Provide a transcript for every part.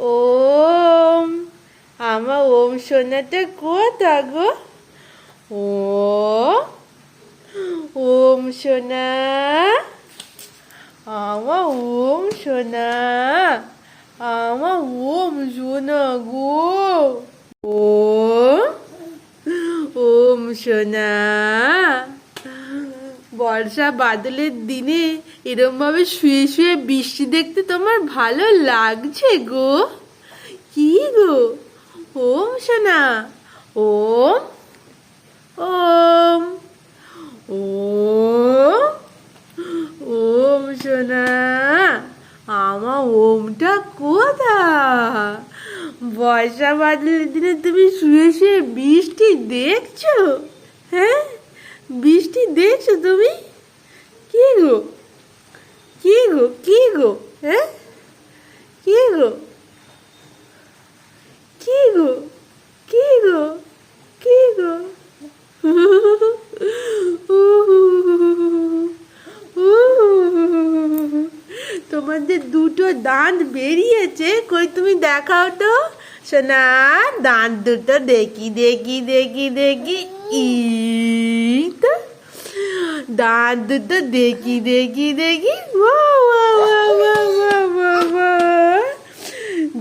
ওম, আমার ওম সোনাটা কোথা গো? ও, ওম সোনা, আমার ওম সোনা, আমার ওম সোনা গো। ও, ওম সোনা। বর্ষা বাদলের দিনে এরম ভাবে শুয়ে শুয়ে বৃষ্টি দেখতে তোমার ভালো লাগছে গো? কি গো? ওম সোনা, ওম ওম ওম ওম সোনা আমার ওমটা কোথা বর্ষা বাদলের দিনে তুমি শুয়ে শুয়ে বৃষ্টি দেখছ? হ্যাঁ? বৃষ্টি দেখছ তুমি? কি গো? কি গো? কি গো? হ্যাঁ? কি গো? কি গো? কি গো? কি গো? তোমাদের দুটো দাঁত বেরিয়েছে। কই তুমি দেখাও তো। সোনা, দাঁত দুটো দেখি দেখি দেখি দেখি। তো দাঁত দুটো দেখি দেখি দেখি।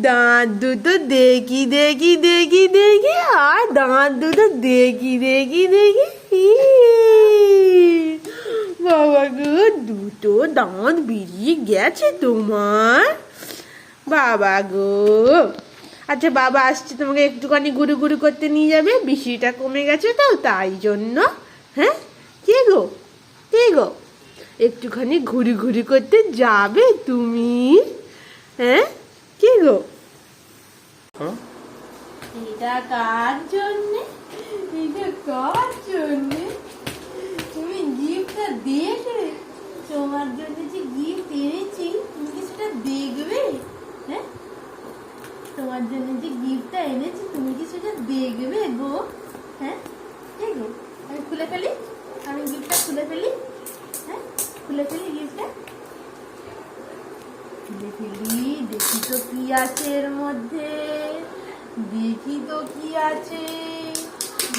দাঁত দুটো দেখি দেখি দেখি দেখি আর দাঁত দুটো দেখি দেখি দেখি বাবা গো দুটো দাঁত বেরিয়ে গেছে তোমার বাবা গো আচ্ছা বাবা আসছে তোমাকে একটুখানি গুরু গুরু করতে নিয়ে যাবে বৃষ্টিটা কমে গেছে তো তাই জন্য হ্যাঁ? কে গো? কে গো? একটুখানি ঘুরি ঘুরি করতে যাবে তুমি হ্যাঁ? কে গো? হ্যাঁ? এটা কার জন্যে এটা কার জন্যে তুমি গিফটটা দেখবে তোমার জন্য যে গিফট এনেছি তুমি কি সেটা দেখবে হ্যাঁ তোমার জন্য যে গিফটটা এনেছি, তুমি কি সেটা দেখবে গো? হ্যাঁ? এই গো, আমি খুলে ফেলি, আমি গিফটটা খুলে ফেলি। হ্যাঁ? খুলে ফেলি গিফটটা খুলে ফেলি দেখি তো কি আছে এর মধ্যে। দেখি তো কি আছে।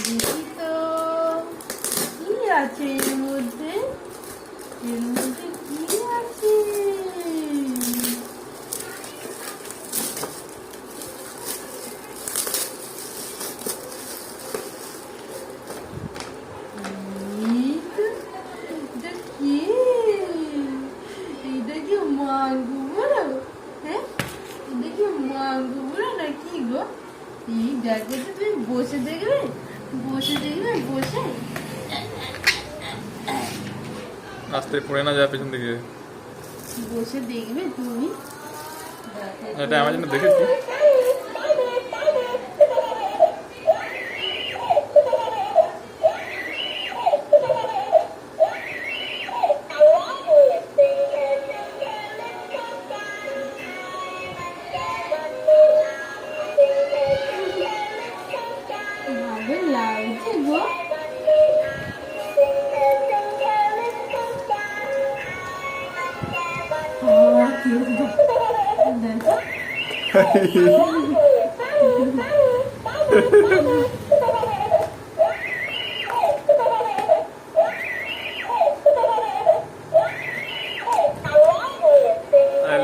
দেখি তো কি আছে এর মধ্যে। এর মধ্যে কি আছে এই তো, এটা কি? এটা কি মাঙ্গুর হ্যাঁ এটা কি মাঙ্গুর নাকি গো এই ব্যাগ তো তুমি বসে দেখবে? বসে দেখবে বসে? আস্তে পড়ে না যায় পেছন দিকে। বসে দেখবে তুমি। এটা আমার জন্য দেখেছি। আই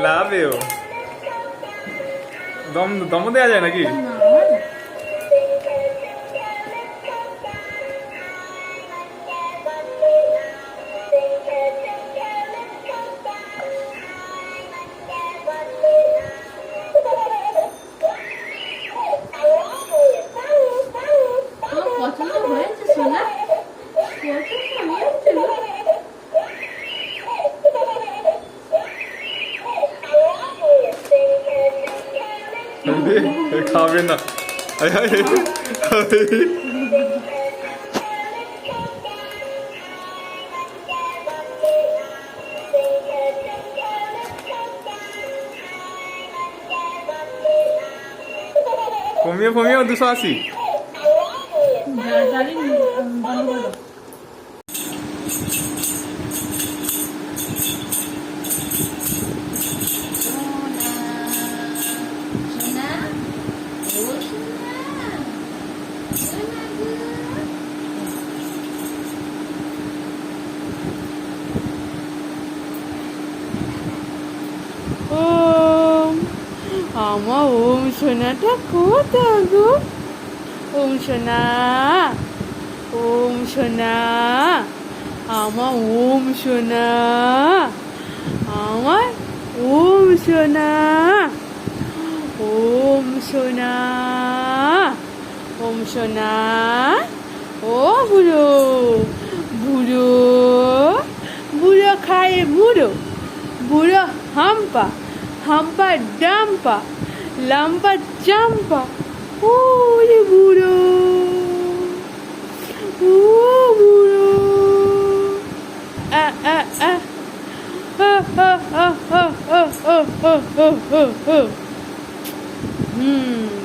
লাভ ইউ দম দম দেওয়া যায় নাকি? tavrına. Ay ay. ay. Pomio pomio dusasi. Jadi, আমার ওম সোনাটা কোথায় গো? ওম সোনা ওম সোনা, আমার ওম সোনা, আমার ওম সোনা ওম সোনা ওম সোনা, ও বুড়ো বুড়ো বুড়ো খায় বুড়ো বুড়ো হাম্পা। হাম্পা ডাম্পা লাম্পা জাম্পা ও রে বুড়ো। ও বুড়ো। হুম।